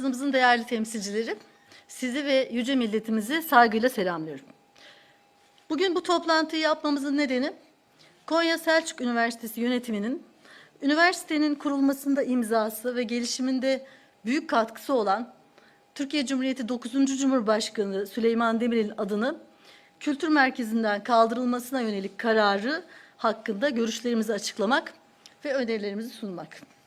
basınımızın değerli temsilcileri, sizi ve yüce milletimizi saygıyla selamlıyorum. Bugün bu toplantıyı yapmamızın nedeni Konya Selçuk Üniversitesi yönetiminin üniversitenin kurulmasında imzası ve gelişiminde büyük katkısı olan Türkiye Cumhuriyeti 9. Cumhurbaşkanı Süleyman Demirel'in adını kültür merkezinden kaldırılmasına yönelik kararı hakkında görüşlerimizi açıklamak ve önerilerimizi sunmak.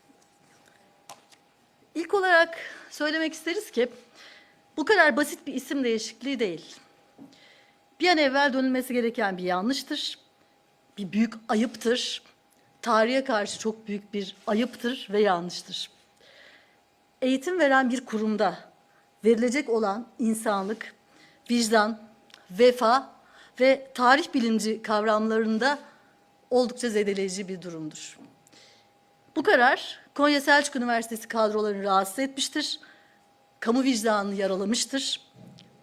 İlk olarak söylemek isteriz ki bu kadar basit bir isim değişikliği değil. Bir an evvel dönülmesi gereken bir yanlıştır, bir büyük ayıptır, tarihe karşı çok büyük bir ayıptır ve yanlıştır. Eğitim veren bir kurumda verilecek olan insanlık, vicdan, vefa ve tarih bilinci kavramlarında oldukça zedeleyici bir durumdur. Bu karar Konya Selçuk Üniversitesi kadrolarını rahatsız etmiştir. Kamu vicdanını yaralamıştır.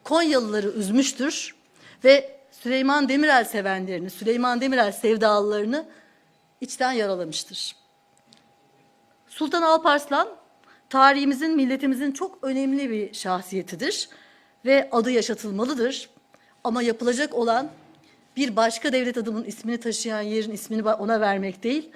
Konyalıları üzmüştür ve Süleyman Demirel sevenlerini, Süleyman Demirel sevdalılarını içten yaralamıştır. Sultan Alparslan tarihimizin, milletimizin çok önemli bir şahsiyetidir ve adı yaşatılmalıdır. Ama yapılacak olan bir başka devlet adımın ismini taşıyan yerin ismini ona vermek değil,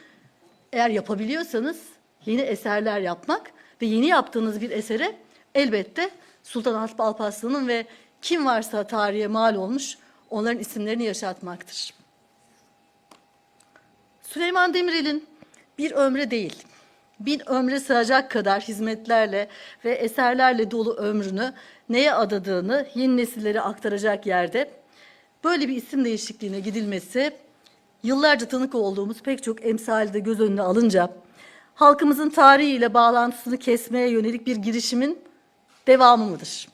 eğer yapabiliyorsanız yeni eserler yapmak ve yeni yaptığınız bir esere elbette Sultan Alp Alparslan'ın ve kim varsa tarihe mal olmuş onların isimlerini yaşatmaktır. Süleyman Demirel'in bir ömre değil, bin ömre sığacak kadar hizmetlerle ve eserlerle dolu ömrünü neye adadığını yeni nesillere aktaracak yerde böyle bir isim değişikliğine gidilmesi yıllarca tanık olduğumuz pek çok emsali de göz önüne alınca halkımızın tarihiyle bağlantısını kesmeye yönelik bir girişimin devamı mıdır?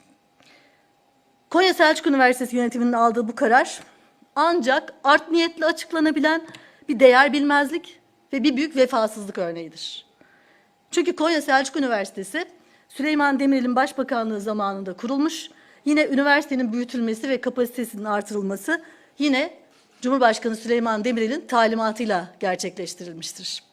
Konya Selçuk Üniversitesi yönetiminin aldığı bu karar ancak art niyetle açıklanabilen bir değer bilmezlik ve bir büyük vefasızlık örneğidir. Çünkü Konya Selçuk Üniversitesi Süleyman Demirel'in başbakanlığı zamanında kurulmuş. Yine üniversitenin büyütülmesi ve kapasitesinin artırılması yine Cumhurbaşkanı Süleyman Demirel'in talimatıyla gerçekleştirilmiştir.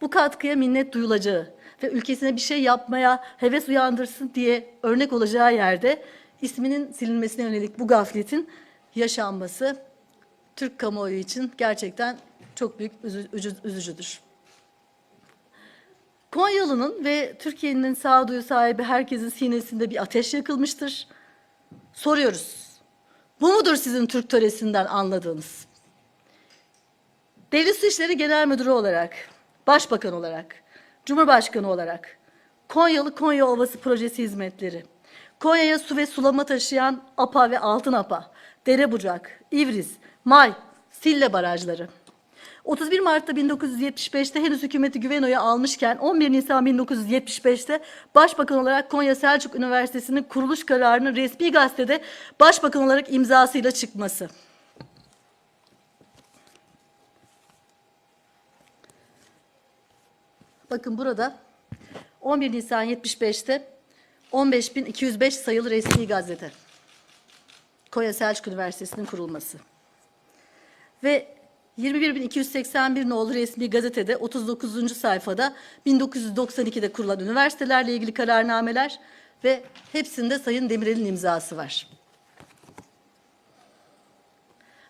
Bu katkıya minnet duyulacağı ve ülkesine bir şey yapmaya heves uyandırsın diye örnek olacağı yerde isminin silinmesine yönelik bu gafletin yaşanması Türk kamuoyu için gerçekten çok büyük üzücüdür. Konyalı'nın ve Türkiye'nin sağduyu sahibi herkesin sinesinde bir ateş yakılmıştır. Soruyoruz. Bu mudur sizin Türk töresinden anladığınız? Devlet İşleri Genel Müdürü olarak, Başbakan olarak, Cumhurbaşkanı olarak, Konyalı Konya Ovası Projesi hizmetleri, Konya'ya su ve sulama taşıyan APA ve Altın APA, Derebucak, İvriz, May, Sille barajları, 31 Mart'ta 1975'te henüz hükümeti Güveno'ya almışken 11 Nisan 1975'te Başbakan olarak Konya Selçuk Üniversitesi'nin kuruluş kararının resmi gazetede Başbakan olarak imzasıyla çıkması. Bakın burada 11 Nisan 75'te 15.205 sayılı resmi gazete. Konya Selçuk Üniversitesi'nin kurulması. Ve 21.281 nolu resmi gazetede 39. sayfada 1992'de kurulan üniversitelerle ilgili kararnameler ve hepsinde Sayın Demirel'in imzası var.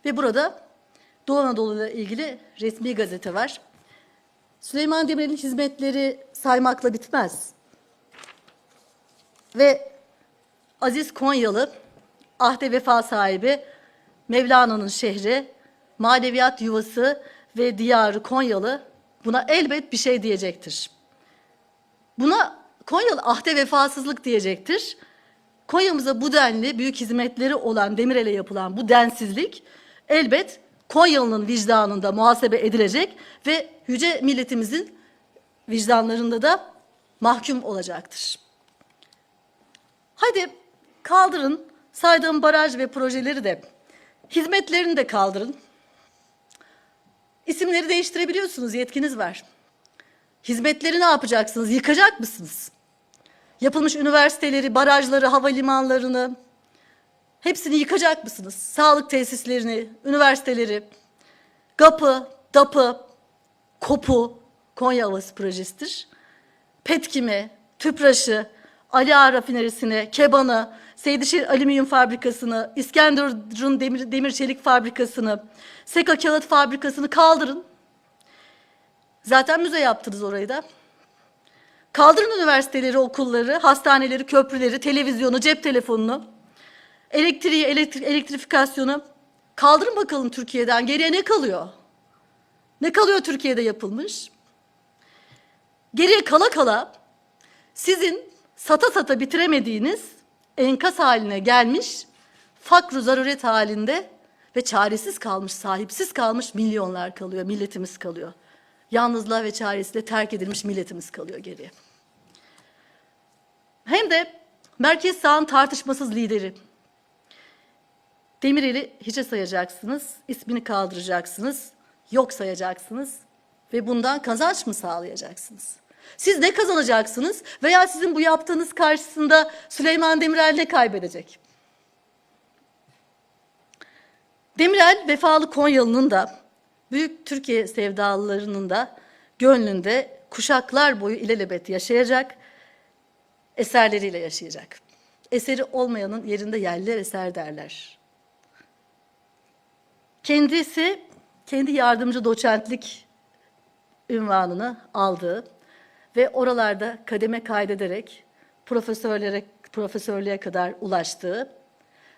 Ve burada Doğu Anadolu ile ilgili resmi gazete var. Süleyman Demirel'in hizmetleri saymakla bitmez. Ve Aziz Konyalı, ahde vefa sahibi, Mevlana'nın şehri, maneviyat yuvası ve diyarı Konyalı buna elbet bir şey diyecektir. Buna Konyalı ahde vefasızlık diyecektir. Konya'mıza bu denli büyük hizmetleri olan Demirel'e yapılan bu densizlik elbet Konyalı'nın vicdanında muhasebe edilecek ve yüce milletimizin vicdanlarında da mahkum olacaktır. Hadi kaldırın saydığım baraj ve projeleri de hizmetlerini de kaldırın. İsimleri değiştirebiliyorsunuz, yetkiniz var. Hizmetleri ne yapacaksınız? Yıkacak mısınız? Yapılmış üniversiteleri, barajları, havalimanlarını hepsini yıkacak mısınız? Sağlık tesislerini, üniversiteleri, GAP'ı, DAP'ı, KOP'u, Konya Havası Projesi'dir. Petkim'i, TÜPRAŞ'ı, Ali Ağa rafinerisini, Keban'ı, Seydişehir Alüminyum Fabrikası'nı, İskenderun Demir, Demir Çelik Fabrikası'nı, Seka Kağıt Fabrikası'nı kaldırın. Zaten müze yaptınız orayı da. Kaldırın üniversiteleri, okulları, hastaneleri, köprüleri, televizyonu, cep telefonunu, elektriği, elektri- elektrifikasyonu. Kaldırın bakalım Türkiye'den. Geriye ne kalıyor? Ne kalıyor Türkiye'de yapılmış? Geriye kala kala sizin sata sata bitiremediğiniz enkaz haline gelmiş, fakr zaruret halinde ve çaresiz kalmış, sahipsiz kalmış milyonlar kalıyor, milletimiz kalıyor. Yalnızlığa ve çaresizliğe terk edilmiş milletimiz kalıyor geriye. Hem de merkez sağın tartışmasız lideri. Demirel'i hiçe sayacaksınız, ismini kaldıracaksınız, yok sayacaksınız ve bundan kazanç mı sağlayacaksınız? Siz ne kazanacaksınız veya sizin bu yaptığınız karşısında Süleyman Demirel ne kaybedecek? Demirel vefalı Konyalı'nın da büyük Türkiye sevdalılarının da gönlünde kuşaklar boyu ilelebet yaşayacak, eserleriyle yaşayacak. Eseri olmayanın yerinde yerler eser derler. Kendisi kendi yardımcı doçentlik ünvanını aldığı ve oralarda kademe kaydederek profesörlere profesörlüğe kadar ulaştığı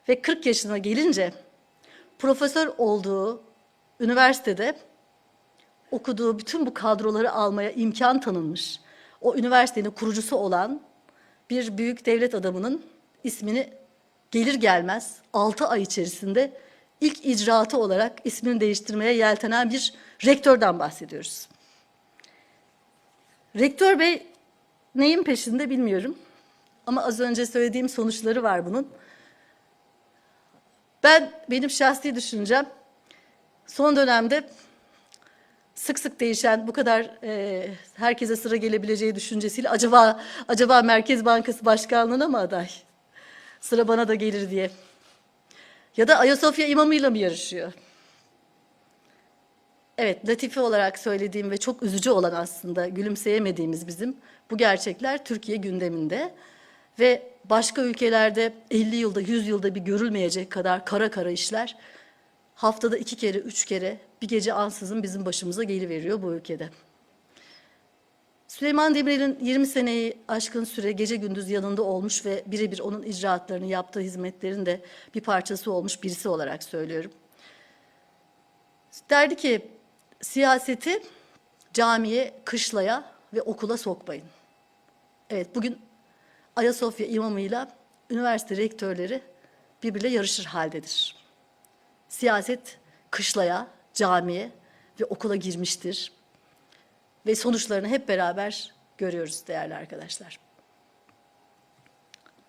ve 40 yaşına gelince profesör olduğu üniversitede okuduğu bütün bu kadroları almaya imkan tanınmış. O üniversitenin kurucusu olan bir büyük devlet adamının ismini gelir gelmez 6 ay içerisinde ilk icraatı olarak ismini değiştirmeye yeltenen bir rektörden bahsediyoruz. Rektör bey neyin peşinde bilmiyorum. Ama az önce söylediğim sonuçları var bunun. Ben benim şahsi düşüncem son dönemde sık sık değişen bu kadar e, herkese sıra gelebileceği düşüncesiyle acaba acaba Merkez Bankası Başkanlığı'na mı aday? Sıra bana da gelir diye. Ya da Ayasofya imamıyla mı yarışıyor? Evet, latife olarak söylediğim ve çok üzücü olan aslında gülümseyemediğimiz bizim bu gerçekler Türkiye gündeminde ve başka ülkelerde 50 yılda 100 yılda bir görülmeyecek kadar kara kara işler haftada iki kere üç kere bir gece ansızın bizim başımıza geliveriyor bu ülkede. Süleyman Demirel'in 20 seneyi aşkın süre gece gündüz yanında olmuş ve birebir onun icraatlarını yaptığı hizmetlerin de bir parçası olmuş birisi olarak söylüyorum. Derdi ki siyaseti camiye, kışlaya ve okula sokmayın. Evet bugün Ayasofya imamıyla üniversite rektörleri birbiriyle yarışır haldedir. Siyaset kışlaya, camiye ve okula girmiştir. Ve sonuçlarını hep beraber görüyoruz değerli arkadaşlar.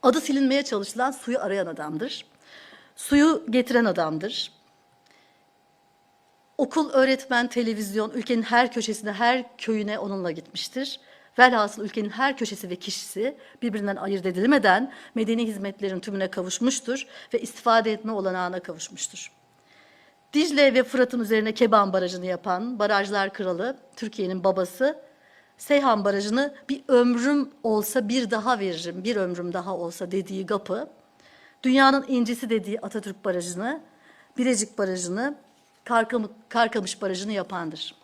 Adı silinmeye çalışılan suyu arayan adamdır. Suyu getiren adamdır. Okul, öğretmen, televizyon ülkenin her köşesine, her köyüne onunla gitmiştir. Velhasıl ülkenin her köşesi ve kişisi birbirinden ayırt edilmeden medeni hizmetlerin tümüne kavuşmuştur ve istifade etme olanağına kavuşmuştur. Dicle ve Fırat'ın üzerine Keban Barajı'nı yapan Barajlar Kralı, Türkiye'nin babası, Seyhan Barajı'nı bir ömrüm olsa bir daha veririm, bir ömrüm daha olsa dediği GAP'ı, dünyanın incisi dediği Atatürk Barajı'nı, Birecik Barajı'nı, Karkam- Karkamış Barajı'nı yapandır.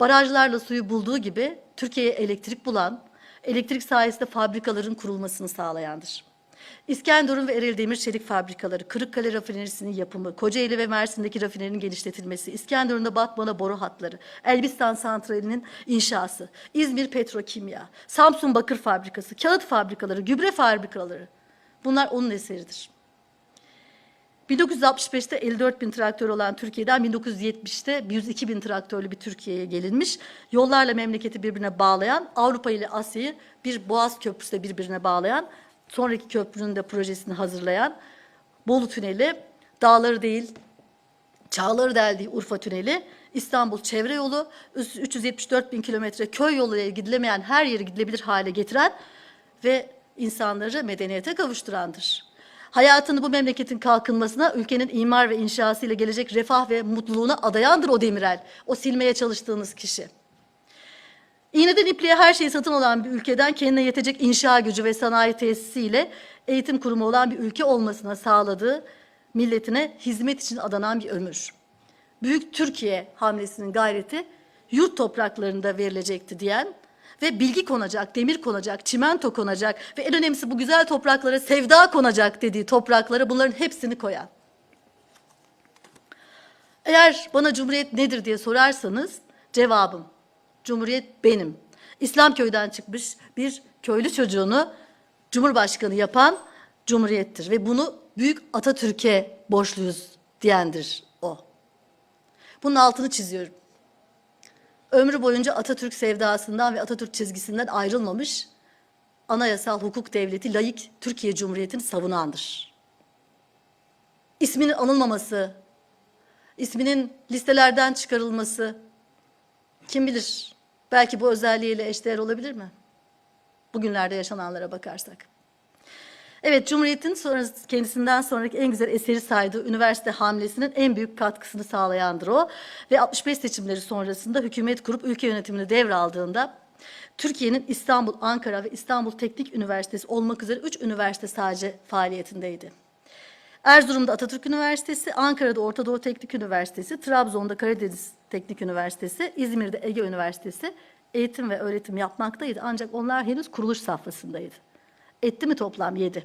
Barajlarla suyu bulduğu gibi Türkiye'ye elektrik bulan, elektrik sayesinde fabrikaların kurulmasını sağlayandır. İskenderun ve Ereğli Demir Çelik fabrikaları, Kırıkkale rafinerisinin yapımı, Kocaeli ve Mersin'deki rafinerinin genişletilmesi, İskenderun'da Batman'a boru hatları, Elbistan Santrali'nin inşası, İzmir Petrokimya, Samsun Bakır Fabrikası, kağıt fabrikaları, gübre fabrikaları bunlar onun eseridir. 1965'te 54 bin traktör olan Türkiye'den 1970'te 102 bin traktörlü bir Türkiye'ye gelinmiş. Yollarla memleketi birbirine bağlayan, Avrupa ile Asya'yı bir boğaz köprüsüyle birbirine bağlayan, sonraki köprünün de projesini hazırlayan Bolu Tüneli, dağları değil, çağları deldiği Urfa Tüneli, İstanbul çevre yolu, 374 bin kilometre köy yoluyla gidilemeyen her yeri gidilebilir hale getiren ve insanları medeniyete kavuşturandır. Hayatını bu memleketin kalkınmasına, ülkenin imar ve inşası ile gelecek refah ve mutluluğuna adayandır o Demirel. O silmeye çalıştığınız kişi. İğneden ipliğe her şeyi satın alan bir ülkeden kendine yetecek inşa gücü ve sanayi tesisiyle eğitim kurumu olan bir ülke olmasına sağladığı milletine hizmet için adanan bir ömür. Büyük Türkiye hamlesinin gayreti yurt topraklarında verilecekti diyen ve bilgi konacak, demir konacak, çimento konacak ve en önemlisi bu güzel topraklara sevda konacak dediği topraklara bunların hepsini koyan. Eğer bana Cumhuriyet nedir diye sorarsanız cevabım Cumhuriyet benim. İslam köyden çıkmış bir köylü çocuğunu Cumhurbaşkanı yapan Cumhuriyettir ve bunu büyük Atatürk'e borçluyuz diyendir o. Bunun altını çiziyorum. Ömrü boyunca Atatürk sevdasından ve Atatürk çizgisinden ayrılmamış anayasal hukuk devleti layık Türkiye Cumhuriyeti'ni savunandır. İsminin anılmaması, isminin listelerden çıkarılması kim bilir belki bu özelliğiyle eşdeğer olabilir mi? Bugünlerde yaşananlara bakarsak. Evet, Cumhuriyet'in sonrası, kendisinden sonraki en güzel eseri saydığı üniversite hamlesinin en büyük katkısını sağlayandır o. Ve 65 seçimleri sonrasında hükümet kurup ülke yönetimini devraldığında Türkiye'nin İstanbul, Ankara ve İstanbul Teknik Üniversitesi olmak üzere üç üniversite sadece faaliyetindeydi. Erzurum'da Atatürk Üniversitesi, Ankara'da Orta Doğu Teknik Üniversitesi, Trabzon'da Karadeniz Teknik Üniversitesi, İzmir'de Ege Üniversitesi eğitim ve öğretim yapmaktaydı. Ancak onlar henüz kuruluş safhasındaydı. Etti mi toplam 7.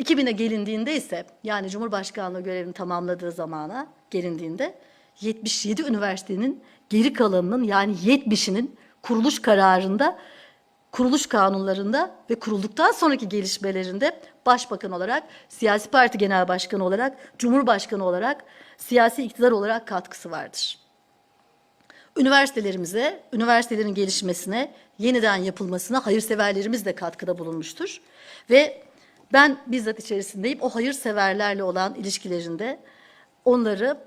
2000'e gelindiğinde ise yani Cumhurbaşkanlığı görevini tamamladığı zamana gelindiğinde 77 üniversitenin geri kalanının yani 70'inin kuruluş kararında, kuruluş kanunlarında ve kurulduktan sonraki gelişmelerinde başbakan olarak, siyasi parti genel başkanı olarak, cumhurbaşkanı olarak, siyasi iktidar olarak katkısı vardır. Üniversitelerimize, üniversitelerin gelişmesine, yeniden yapılmasına hayırseverlerimiz de katkıda bulunmuştur. Ve ben bizzat içerisindeyim. O hayırseverlerle olan ilişkilerinde onları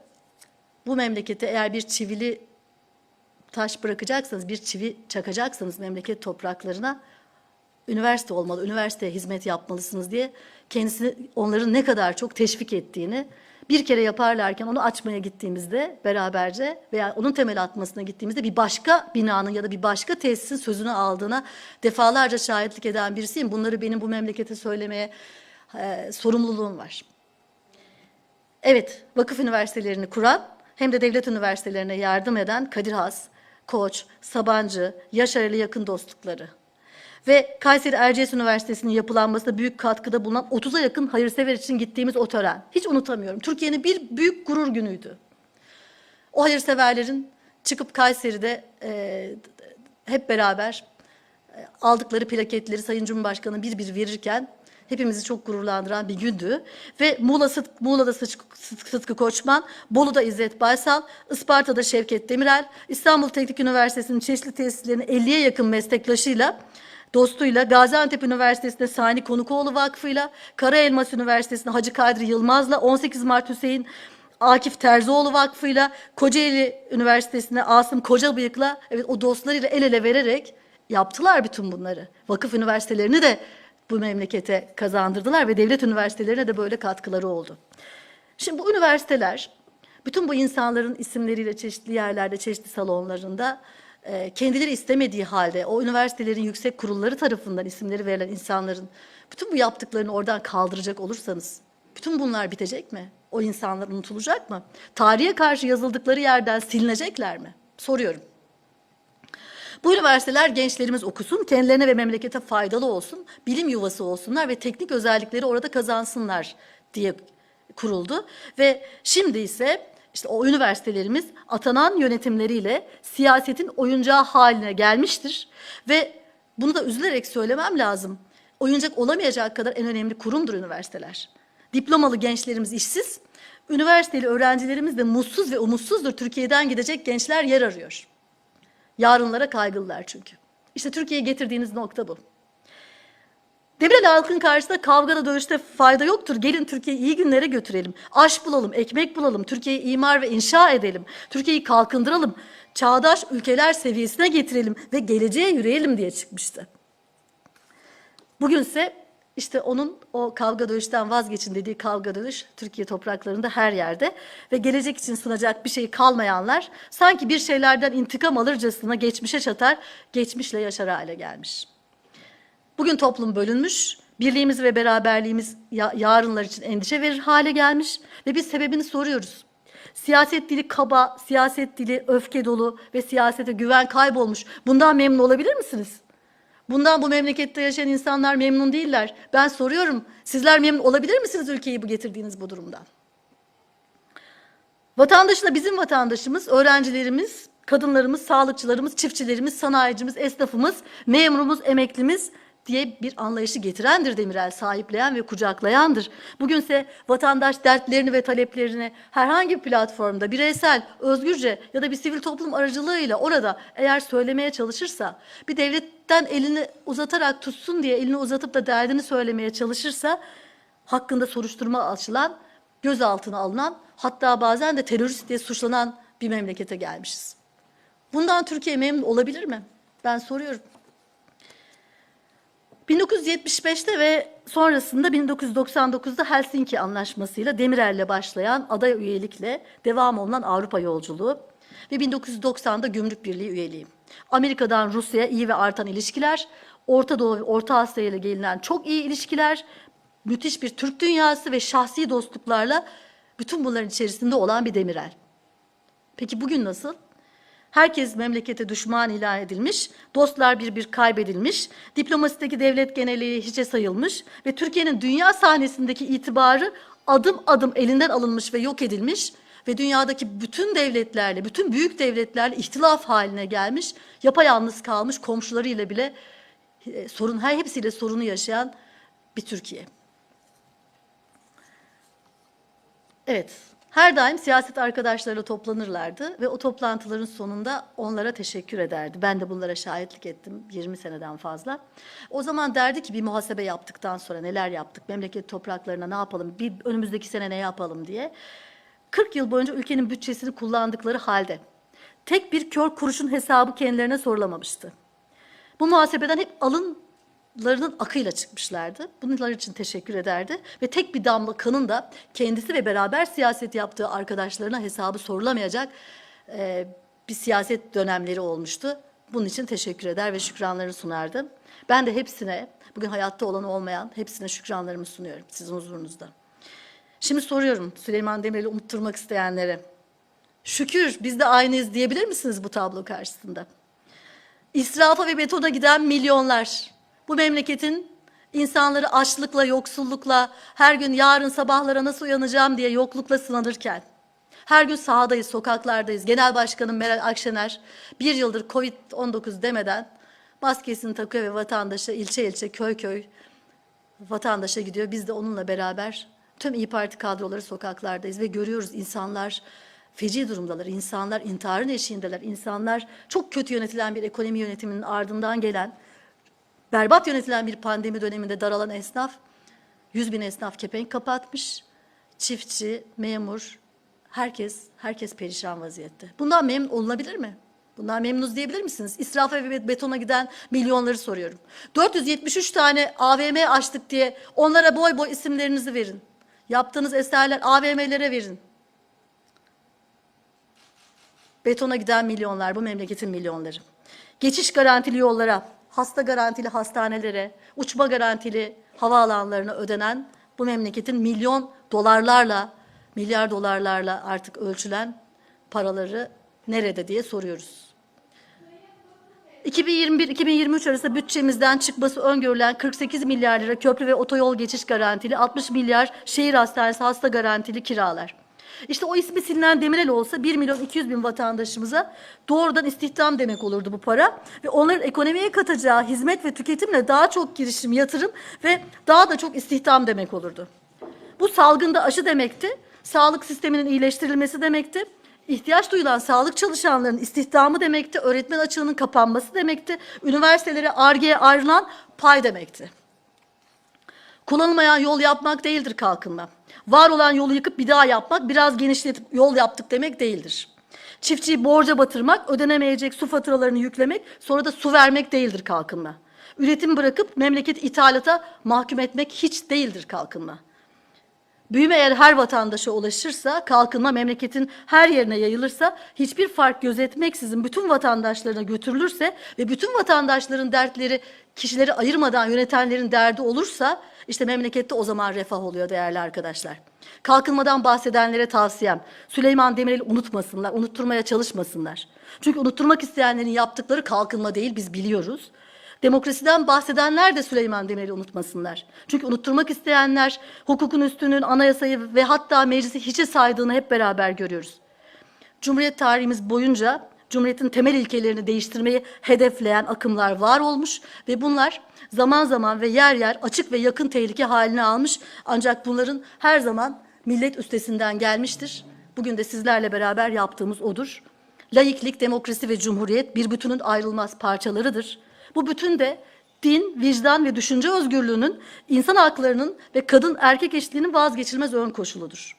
bu memlekete eğer bir çivili taş bırakacaksanız, bir çivi çakacaksanız memleket topraklarına üniversite olmalı, üniversiteye hizmet yapmalısınız diye kendisini onların ne kadar çok teşvik ettiğini bir kere yaparlarken onu açmaya gittiğimizde beraberce veya onun temel atmasına gittiğimizde bir başka binanın ya da bir başka tesisin sözünü aldığına defalarca şahitlik eden birisiyim. Bunları benim bu memlekete söylemeye e, sorumluluğum var. Evet, vakıf üniversitelerini kuran hem de devlet üniversitelerine yardım eden Kadir Has, Koç, Sabancı, Yaşar ile yakın dostlukları ve Kayseri Erciyes Üniversitesi'nin yapılanmasına büyük katkıda bulunan 30'a yakın hayırsever için gittiğimiz o tören. Hiç unutamıyorum. Türkiye'nin bir büyük gurur günüydü. O hayırseverlerin çıkıp Kayseri'de e, hep beraber e, aldıkları plaketleri Sayın Cumhurbaşkanı bir bir verirken hepimizi çok gururlandıran bir gündü. Ve Muğla, Muğla'da Sıtkı, Sıtkı Koçman, Bolu'da İzzet Baysal, Isparta'da Şevket Demirel, İstanbul Teknik Üniversitesi'nin çeşitli tesislerinin 50'ye yakın meslektaşıyla dostuyla Gaziantep Üniversitesi'nde Sani Konukoğlu Vakfı'yla, Karaelmas Üniversitesi'nde Hacı Kadri Yılmaz'la, 18 Mart Hüseyin Akif Terzioğlu Vakfı'yla, Kocaeli Üniversitesi'nde Asım Kocabıyık'la, evet o dostlarıyla el ele vererek yaptılar bütün bunları. Vakıf üniversitelerini de bu memlekete kazandırdılar ve devlet üniversitelerine de böyle katkıları oldu. Şimdi bu üniversiteler bütün bu insanların isimleriyle çeşitli yerlerde, çeşitli salonlarında e, kendileri istemediği halde o üniversitelerin yüksek kurulları tarafından isimleri verilen insanların bütün bu yaptıklarını oradan kaldıracak olursanız bütün bunlar bitecek mi? O insanlar unutulacak mı? Tarihe karşı yazıldıkları yerden silinecekler mi? Soruyorum. Bu üniversiteler gençlerimiz okusun, kendilerine ve memlekete faydalı olsun, bilim yuvası olsunlar ve teknik özellikleri orada kazansınlar diye kuruldu. Ve şimdi ise işte o üniversitelerimiz atanan yönetimleriyle siyasetin oyuncağı haline gelmiştir. Ve bunu da üzülerek söylemem lazım. Oyuncak olamayacak kadar en önemli kurumdur üniversiteler. Diplomalı gençlerimiz işsiz, üniversiteli öğrencilerimiz de mutsuz ve umutsuzdur. Türkiye'den gidecek gençler yer arıyor. Yarınlara kaygılılar çünkü. İşte Türkiye'ye getirdiğiniz nokta bu. Demirel halkın karşısında kavgada dövüşte fayda yoktur. Gelin Türkiye'yi iyi günlere götürelim. Aş bulalım, ekmek bulalım. Türkiye'yi imar ve inşa edelim. Türkiye'yi kalkındıralım. Çağdaş ülkeler seviyesine getirelim ve geleceğe yürüyelim diye çıkmıştı. Bugünse İşte onun o kavga dövüşten vazgeçin dediği kavga dövüş Türkiye topraklarında her yerde ve gelecek için sunacak bir şey kalmayanlar sanki bir şeylerden intikam alırcasına geçmişe çatar, geçmişle yaşar hale gelmiş. Bugün toplum bölünmüş, birliğimiz ve beraberliğimiz ya- yarınlar için endişe verir hale gelmiş ve biz sebebini soruyoruz. Siyaset dili kaba, siyaset dili öfke dolu ve siyasete güven kaybolmuş. Bundan memnun olabilir misiniz? Bundan bu memlekette yaşayan insanlar memnun değiller. Ben soruyorum, sizler memnun olabilir misiniz ülkeyi bu getirdiğiniz bu durumdan? Vatandaşla bizim vatandaşımız, öğrencilerimiz, kadınlarımız, sağlıkçılarımız, çiftçilerimiz, sanayicimiz, esnafımız, memurumuz, emeklimiz diye bir anlayışı getirendir Demirel, sahipleyen ve kucaklayandır. Bugünse vatandaş dertlerini ve taleplerini herhangi bir platformda bireysel, özgürce ya da bir sivil toplum aracılığıyla orada eğer söylemeye çalışırsa, bir devletten elini uzatarak tutsun diye elini uzatıp da derdini söylemeye çalışırsa, hakkında soruşturma açılan, gözaltına alınan, hatta bazen de terörist diye suçlanan bir memlekete gelmişiz. Bundan Türkiye memnun olabilir mi? Ben soruyorum. 1975'te ve sonrasında 1999'da Helsinki Anlaşması'yla Demirel'le başlayan aday üyelikle devam olunan Avrupa yolculuğu ve 1990'da Gümrük Birliği üyeliği. Amerika'dan Rusya'ya iyi ve artan ilişkiler, Orta Doğu ve Orta Asya ile gelinen çok iyi ilişkiler, müthiş bir Türk dünyası ve şahsi dostluklarla bütün bunların içerisinde olan bir Demirel. Peki bugün nasıl? Herkes memlekete düşman ilan edilmiş, dostlar bir bir kaybedilmiş, diplomasideki devlet genelliği hiçe sayılmış ve Türkiye'nin dünya sahnesindeki itibarı adım adım elinden alınmış ve yok edilmiş ve dünyadaki bütün devletlerle, bütün büyük devletlerle ihtilaf haline gelmiş, yapayalnız kalmış komşularıyla bile e, sorun, her hepsiyle sorunu yaşayan bir Türkiye. Evet, her daim siyaset arkadaşlarıyla toplanırlardı ve o toplantıların sonunda onlara teşekkür ederdi. Ben de bunlara şahitlik ettim 20 seneden fazla. O zaman derdi ki bir muhasebe yaptıktan sonra neler yaptık, memleket topraklarına ne yapalım, bir önümüzdeki sene ne yapalım diye. 40 yıl boyunca ülkenin bütçesini kullandıkları halde tek bir kör kuruşun hesabı kendilerine sorulamamıştı. Bu muhasebeden hep alınlarının akıyla çıkmışlardı. Bunlar için teşekkür ederdi. Ve tek bir damla kanın da kendisi ve beraber siyaset yaptığı arkadaşlarına hesabı sorulamayacak e, bir siyaset dönemleri olmuştu. Bunun için teşekkür eder ve şükranlarını sunardı. Ben de hepsine, bugün hayatta olan olmayan hepsine şükranlarımı sunuyorum sizin huzurunuzda. Şimdi soruyorum Süleyman Demirel'i unutturmak isteyenlere. Şükür biz de aynıyız diyebilir misiniz bu tablo karşısında? İsrafa ve betona giden milyonlar. Bu memleketin insanları açlıkla, yoksullukla, her gün yarın sabahlara nasıl uyanacağım diye yoklukla sınanırken, her gün sahadayız, sokaklardayız. Genel Başkanım Meral Akşener bir yıldır Covid-19 demeden maskesini takıyor ve vatandaşa ilçe ilçe, köy köy vatandaşa gidiyor. Biz de onunla beraber tüm İyi Parti kadroları sokaklardayız ve görüyoruz insanlar feci durumdalar. İnsanlar intiharın eşiğindeler. İnsanlar çok kötü yönetilen bir ekonomi yönetiminin ardından gelen, berbat yönetilen bir pandemi döneminde daralan esnaf, 100 bin esnaf kepenk kapatmış. Çiftçi, memur, herkes, herkes perişan vaziyette. Bundan memnun olunabilir mi? Bundan memnunuz diyebilir misiniz? İsrafa ve betona giden milyonları soruyorum. 473 tane AVM açtık diye onlara boy boy isimlerinizi verin. Yaptığınız eserler AVM'lere verin. Betona giden milyonlar, bu memleketin milyonları. Geçiş garantili yollara, hasta garantili hastanelere, uçma garantili havaalanlarına ödenen bu memleketin milyon dolarlarla, milyar dolarlarla artık ölçülen paraları nerede diye soruyoruz. 2021-2023 arasında bütçemizden çıkması öngörülen 48 milyar lira köprü ve otoyol geçiş garantili, 60 milyar şehir hastanesi hasta garantili kiralar. İşte o ismi silinen Demirel olsa 1 milyon 200 bin vatandaşımıza doğrudan istihdam demek olurdu bu para. Ve onların ekonomiye katacağı hizmet ve tüketimle daha çok girişim, yatırım ve daha da çok istihdam demek olurdu. Bu salgında aşı demekti, sağlık sisteminin iyileştirilmesi demekti, ihtiyaç duyulan sağlık çalışanlarının istihdamı demekti, öğretmen açığının kapanması demekti, üniversitelere, ARGE'ye ayrılan pay demekti. Kullanılmayan yol yapmak değildir kalkınma. Var olan yolu yıkıp bir daha yapmak, biraz genişletip yol yaptık demek değildir. Çiftçiyi borca batırmak, ödenemeyecek su faturalarını yüklemek, sonra da su vermek değildir kalkınma. üretim bırakıp memleket ithalata mahkum etmek hiç değildir kalkınma. Büyüme eğer her vatandaşa ulaşırsa, kalkınma memleketin her yerine yayılırsa, hiçbir fark gözetmeksizin bütün vatandaşlarına götürülürse ve bütün vatandaşların dertleri kişileri ayırmadan yönetenlerin derdi olursa, işte memlekette o zaman refah oluyor değerli arkadaşlar. Kalkınmadan bahsedenlere tavsiyem, Süleyman Demirel'i unutmasınlar, unutturmaya çalışmasınlar. Çünkü unutturmak isteyenlerin yaptıkları kalkınma değil, biz biliyoruz. Demokrasiden bahsedenler de Süleyman Demirel'i unutmasınlar. Çünkü unutturmak isteyenler hukukun üstünlüğün anayasayı ve hatta meclisi hiçe saydığını hep beraber görüyoruz. Cumhuriyet tarihimiz boyunca Cumhuriyet'in temel ilkelerini değiştirmeyi hedefleyen akımlar var olmuş ve bunlar zaman zaman ve yer yer açık ve yakın tehlike haline almış. Ancak bunların her zaman millet üstesinden gelmiştir. Bugün de sizlerle beraber yaptığımız odur. Laiklik, demokrasi ve cumhuriyet bir bütünün ayrılmaz parçalarıdır. Bu bütün de din, vicdan ve düşünce özgürlüğünün, insan haklarının ve kadın erkek eşitliğinin vazgeçilmez ön koşuludur.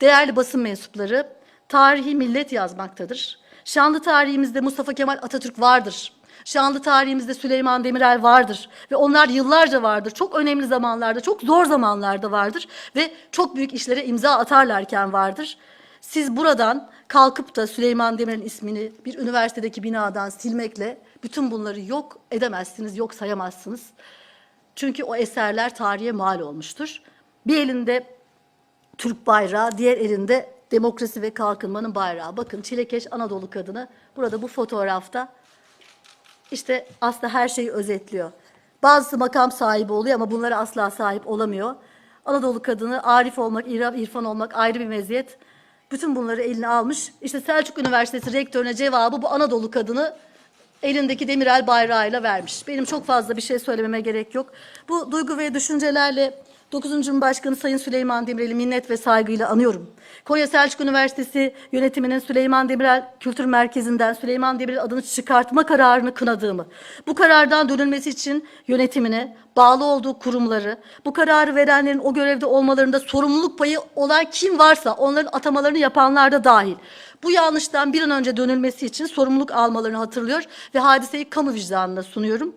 Değerli basın mensupları, tarihi millet yazmaktadır. Şanlı tarihimizde Mustafa Kemal Atatürk vardır. Şanlı tarihimizde Süleyman Demirel vardır ve onlar yıllarca vardır. Çok önemli zamanlarda, çok zor zamanlarda vardır ve çok büyük işlere imza atarlarken vardır. Siz buradan kalkıp da Süleyman Demirel'in ismini bir üniversitedeki binadan silmekle bütün bunları yok edemezsiniz, yok sayamazsınız. Çünkü o eserler tarihe mal olmuştur. Bir elinde Türk bayrağı, diğer elinde demokrasi ve kalkınmanın bayrağı. Bakın Çilekeş Anadolu kadını burada bu fotoğrafta işte aslında her şeyi özetliyor. Bazısı makam sahibi oluyor ama bunlara asla sahip olamıyor. Anadolu kadını arif olmak, irfan olmak ayrı bir meziyet. Bütün bunları eline almış. İşte Selçuk Üniversitesi rektörüne cevabı bu Anadolu kadını elindeki demirel bayrağıyla vermiş. Benim çok fazla bir şey söylememe gerek yok. Bu duygu ve düşüncelerle 9. Cumhurbaşkanı Sayın Süleyman Demirel'i minnet ve saygıyla anıyorum. Konya Selçuk Üniversitesi yönetiminin Süleyman Demirel Kültür Merkezi'nden Süleyman Demirel adını çıkartma kararını kınadığımı, bu karardan dönülmesi için yönetimine, bağlı olduğu kurumları, bu kararı verenlerin o görevde olmalarında sorumluluk payı olan kim varsa onların atamalarını yapanlar da dahil. Bu yanlıştan bir an önce dönülmesi için sorumluluk almalarını hatırlıyor ve hadiseyi kamu vicdanına sunuyorum.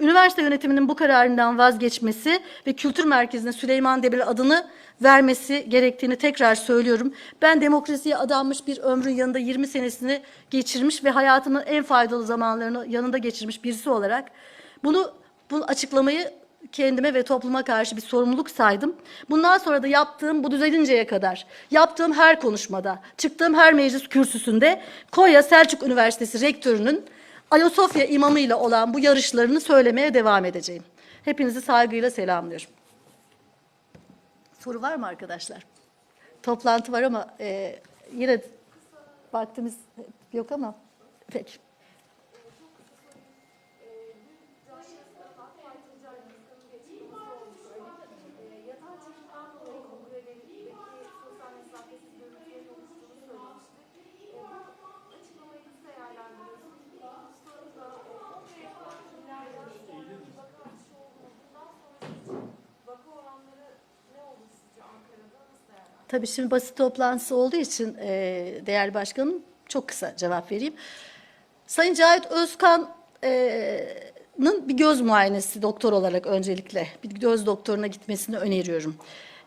Üniversite yönetiminin bu kararından vazgeçmesi ve kültür merkezine Süleyman Demirel adını vermesi gerektiğini tekrar söylüyorum. Ben demokrasiye adanmış bir ömrün yanında 20 senesini geçirmiş ve hayatımın en faydalı zamanlarını yanında geçirmiş birisi olarak bunu bu açıklamayı kendime ve topluma karşı bir sorumluluk saydım. Bundan sonra da yaptığım bu düzelinceye kadar, yaptığım her konuşmada, çıktığım her meclis kürsüsünde Konya Selçuk Üniversitesi rektörünün Ayasofya imamıyla olan bu yarışlarını söylemeye devam edeceğim. Hepinizi saygıyla selamlıyorum. Soru var mı arkadaşlar? Toplantı var ama e, yine vaktimiz yok ama peki. Tabii şimdi basit toplantısı olduğu için e, değerli başkanım çok kısa cevap vereyim. Sayın Cahit Özkan'ın bir göz muayenesi doktor olarak öncelikle bir göz doktoruna gitmesini öneriyorum.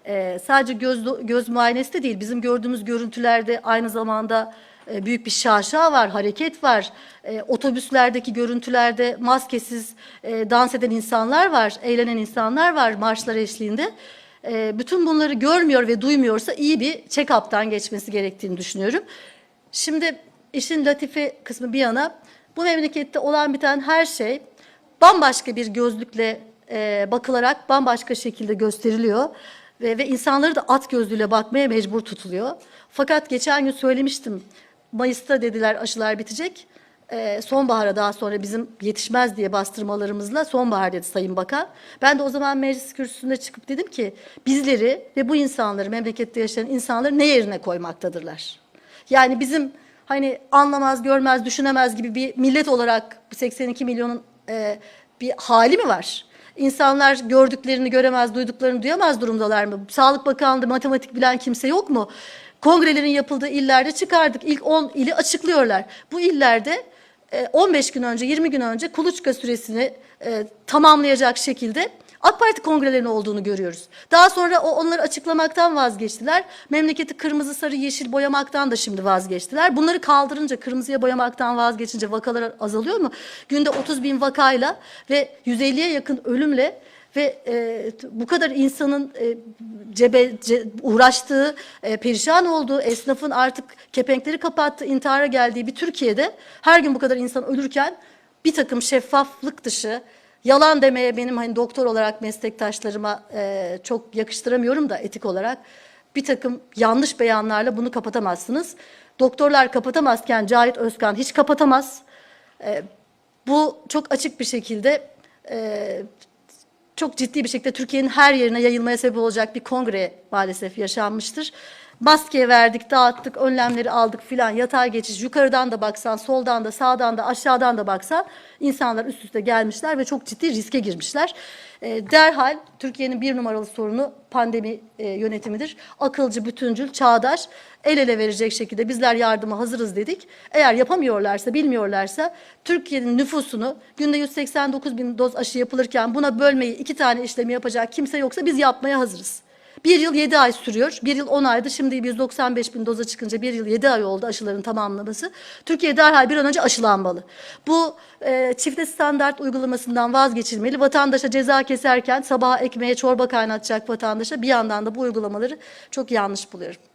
E, sadece göz göz muayenesi de değil, bizim gördüğümüz görüntülerde aynı zamanda e, büyük bir şaşa var, hareket var. E, otobüslerdeki görüntülerde maskesiz e, dans eden insanlar var, eğlenen insanlar var marşlar eşliğinde. E, bütün bunları görmüyor ve duymuyorsa iyi bir check-up'tan geçmesi gerektiğini düşünüyorum. Şimdi işin latife kısmı bir yana bu memlekette olan biten her şey bambaşka bir gözlükle e, bakılarak bambaşka şekilde gösteriliyor ve, ve insanları da at gözlüğüyle bakmaya mecbur tutuluyor. Fakat geçen gün söylemiştim Mayıs'ta dediler aşılar bitecek. Ee, sonbahara daha sonra bizim yetişmez diye bastırmalarımızla sonbahar dedi Sayın Bakan. Ben de o zaman meclis kürsüsünde çıkıp dedim ki bizleri ve bu insanları memlekette yaşayan insanları ne yerine koymaktadırlar? Yani bizim hani anlamaz, görmez, düşünemez gibi bir millet olarak 82 milyonun e, bir hali mi var? İnsanlar gördüklerini göremez, duyduklarını duyamaz durumdalar mı? Sağlık Bakanlığı matematik bilen kimse yok mu? Kongrelerin yapıldığı illerde çıkardık. İlk 10 ili açıklıyorlar. Bu illerde 15 gün önce, 20 gün önce kuluçka süresini e, tamamlayacak şekilde AK Parti kongrelerinin olduğunu görüyoruz. Daha sonra o onları açıklamaktan vazgeçtiler. Memleketi kırmızı, sarı, yeşil boyamaktan da şimdi vazgeçtiler. Bunları kaldırınca, kırmızıya boyamaktan vazgeçince vakalar azalıyor mu? Günde 30 bin vakayla ve 150'ye yakın ölümle ve e, bu kadar insanın e, cebe ce- uğraştığı, e, perişan olduğu, esnafın artık kepenkleri kapattığı, intihara geldiği bir Türkiye'de her gün bu kadar insan ölürken bir takım şeffaflık dışı, yalan demeye benim hani doktor olarak meslektaşlarıma e, çok yakıştıramıyorum da etik olarak bir takım yanlış beyanlarla bunu kapatamazsınız. Doktorlar kapatamazken Cahit Özkan hiç kapatamaz. E, bu çok açık bir şekilde e, çok ciddi bir şekilde Türkiye'nin her yerine yayılmaya sebep olacak bir kongre maalesef yaşanmıştır. Maske verdik, dağıttık, önlemleri aldık filan yatağa geçiş yukarıdan da baksan, soldan da, sağdan da, aşağıdan da baksan insanlar üst üste gelmişler ve çok ciddi riske girmişler. E, derhal Türkiye'nin bir numaralı sorunu pandemi e, yönetimidir. Akılcı, bütüncül, çağdaş, el ele verecek şekilde bizler yardıma hazırız dedik. Eğer yapamıyorlarsa, bilmiyorlarsa Türkiye'nin nüfusunu günde 189 bin doz aşı yapılırken buna bölmeyi iki tane işlemi yapacak kimse yoksa biz yapmaya hazırız. Bir yıl yedi ay sürüyor. Bir yıl on aydı. Şimdi 195 bin doza çıkınca bir yıl yedi ay oldu aşıların tamamlaması. Türkiye derhal bir an önce aşılanmalı. Bu e, çifte standart uygulamasından vazgeçilmeli. Vatandaşa ceza keserken sabah ekmeğe çorba kaynatacak vatandaşa bir yandan da bu uygulamaları çok yanlış buluyorum.